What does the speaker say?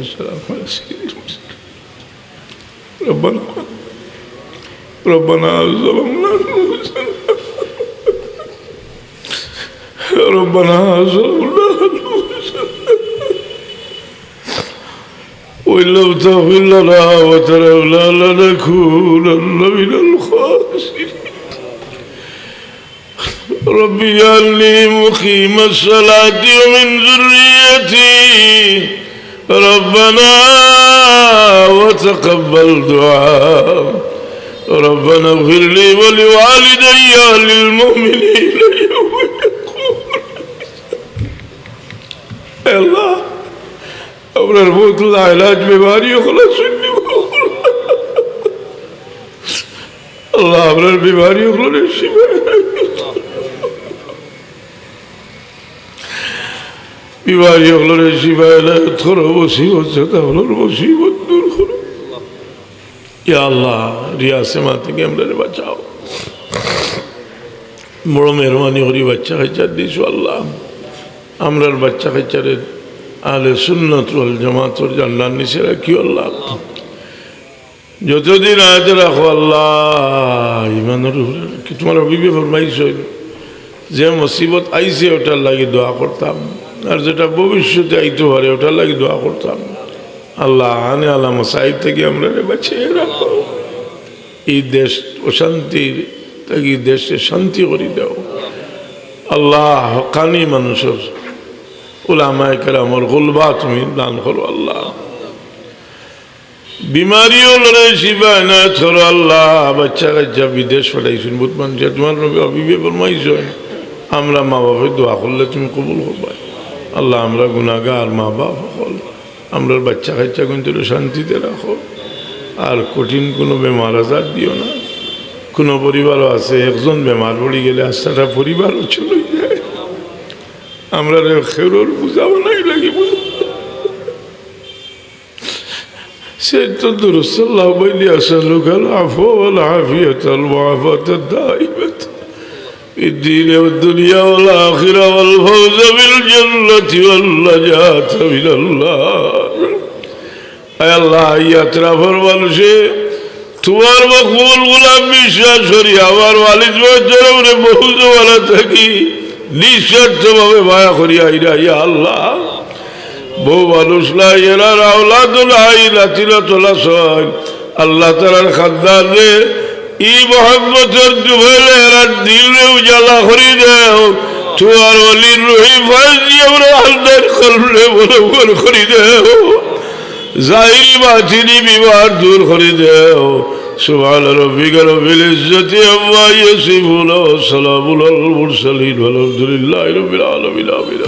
والسلام على سيد المرسلين ربنا ربنا ظلمنا أنفسنا. ربنا ظلمنا أنفسنا. وإن لم تغفر لنا وترحمنا لنكونن من الخاسرين. رب اجعلني مقيم الصلاة ومن ذريتي. ربنا وتقبل دعاء. ربنا اغفر لي ولوالدي للمؤمنين. يوم يقوم الله قبل الموت الله علاج بيماري يخلص الله قبل البيماري يخلص الشفاء বিমারি হলো শিবায় থরো মুসিবত মুসিবত দূর আল্লাহ রিয়াসেমা থেকে আমরা বাঁচাও। বড় মেহরবানি করি, বাচ্চা খাইচার দিস আল্লাহ। আমরার বাচ্চা খাইচারের আলে সুন্নত ওয়াল জামাতর জান্নার নিচে রাখি আল্লাহ। যতদিন আজ রাখো আল্লাহ ইমানের তোমার অভিবে ফরমাইছ, যে মুসিবত আইছে ওটার লাগি দোয়া করতাম। আর যেটা ভবিষ্যতে আইতে পারে ওটা লাগি দোয়া করতাম। আল্লাহ আনে আল্লাহ সাহিব থেকে আমরা বাঁচিয়ে রাখো এই দেশ অশান্তির তাকে দেশে শান্তি করে দাও। আল্লাহ হকানি মানুষের ওলামায় কেরামর গোলবা তুমি দান করো আল্লাহ। বিমারিও লড়াই শিবায় না ছড়ো আল্লাহ। বাচ্চা কাচ্চা বিদেশ পাঠাইছেন। বহুত মানুষ তোমার অবিবে ফরমাইছ আমরা মা বাপের দোয়া করলে তুমি কবুল করবা আল্লাহ আমরা গুণাগার মা বাপ হল। আমরা বাচ্চা কাচ্চা কিন্তু শান্তিতে রাখো। আর কঠিন কোনো বেমার আজার দিও না। কোনো পরিবারও আছে, একজন বেমার পড়ে গেলে আস্তাটা পরিবারও চলে যায়। আমরা খেরোর বুঝাবো নাই লাগি সে তো দুরুসাল্লাহ বলি আসালুক আল আফো আল আফিয়ত আল ওয়াফাত الدين والدنيا والآخرة والفوز بالجنة والنجاة من النار أي الله يترى فرمانشي তোমার মকবুল গুলাম বিশ্বাস করি আমার ওয়ালিদ জনমরে বহু জমানা থাকি নিঃস্বার্থ ভাবে মায়া করি আইরা ইয়া আল্লাহ বহু মানুষ নাই এরা আওলাদ নাই লাতিরা তোলা সয় আল্লাহ তালার খানদান রে ই মোহাম্মতের দুভেলে এরা দিল রে উজালা করি দেও তোমার অলির রহি ফাইজ দিয়ে আমরা আল্লাহর কলরে বলে বল করি দেও জাহিরি বাতিনি বিবাহ দূর করে দেও سبحان ربك رب العزة عما يصفون وسلام على المرسلين والحمد لله رب العالمين آمين